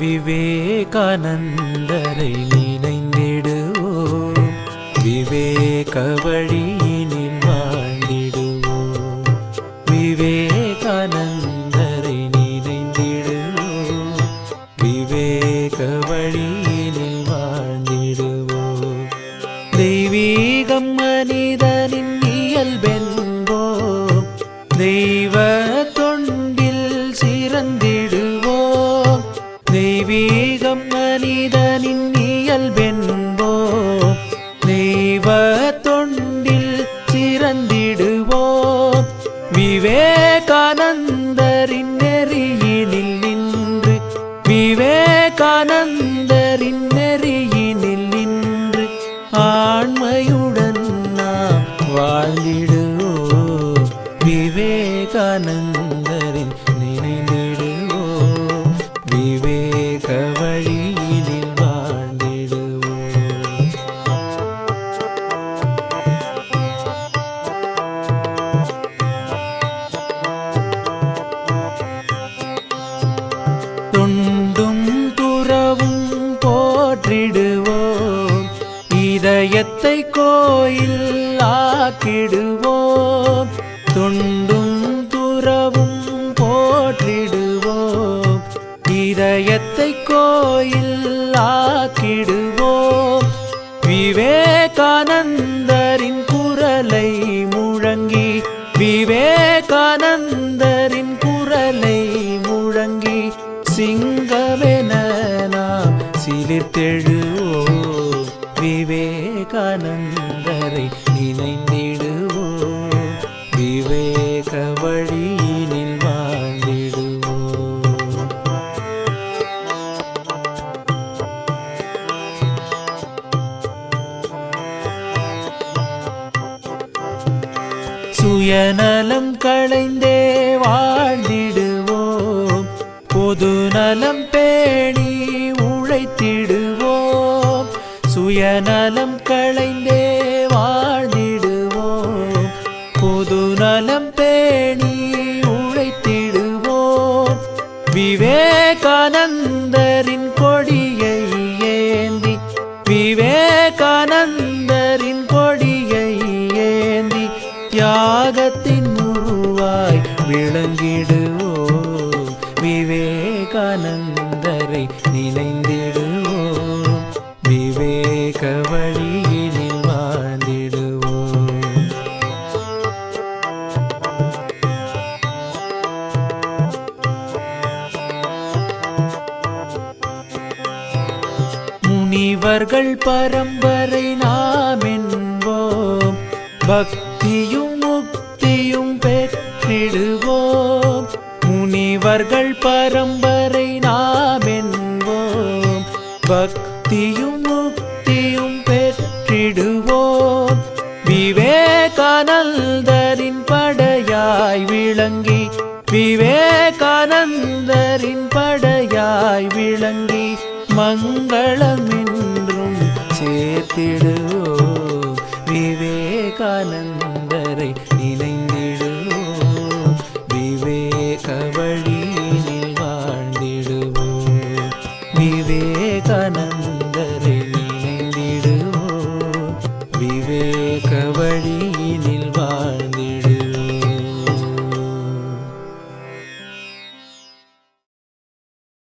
விவேகானந்தரை நினைந்திடுவோம். விவேக வழியினில் வாழ்ந்திடுவோம். விவேகானந்தரை நினைந்திடுவோம். விவேக வழியினில் வாழ்ந்திடுவோம். தெய்வீகம் தெய்வீகம் மனிதனின் இயல்பென்போம் தெய்வ தொண்டில் சிறந்திடுவோம் விவேகானந்தரின் நெறியினில் நின்று விவேகானந்தரின் நெறியினில் நின்று ஆண்மையுடன் நாம் வாழ்ந்திடுவோம். விவேகானந்த இதயத்தை கோயில் ஆக்கிடுவோம். துண்டும் துறவும் போற்றிடுவோம். இதயத்தை கோயில் ஆக்கிடுவோம். விவேகானந்தரின் குரலை முழங்கி விவேகானந்தரின் குரலை முழங்கி சிங்கமென நாம் சிலிர்த்தெழுவோம். விவேகானந்தரை நினைந்திடுவோம். விவேக வழியினில் வாழ்ந்திடுவோம். சுயநலம் களைந்தே வாழ்ந்திடுவோம். பொது நலம் பேணி உழைத்திடுவோம். சுயநலம் களைந்தே வாழ்ந்திடுவோம். பொது நலம் பேணி உழைத்திடுவோம். விவேகானந்தரின் கொடியை ஏந்தி விவேகானந்தரின் கொடியை ஏந்தி தியாகத்தின் உருவாய் விளங்கிடுவோம். விவேகானந்தரை நிலை முனிவர்கள் பரம்பரை நாம் என்போம் பக்தியும் முக்தியும் பெற்றிடுவோம். முனிவர்கள் பரம்பரை நாம் என்போம் பக்தியும் முக்தியும் பெற்றிடுவோம். விவேகானந்தரின் படையாய் விளங்கி விவேகானந்தரின் படையாய் விளங்கி மங்களம் சேர்த்திடுவோ. விவேகானந்தரை நினைந்திடுவோம் விவேக வழியில் வாழ்ந்திடுவோ. விவேகானந்தரை நினைந்திடுவோம் விவேக வழி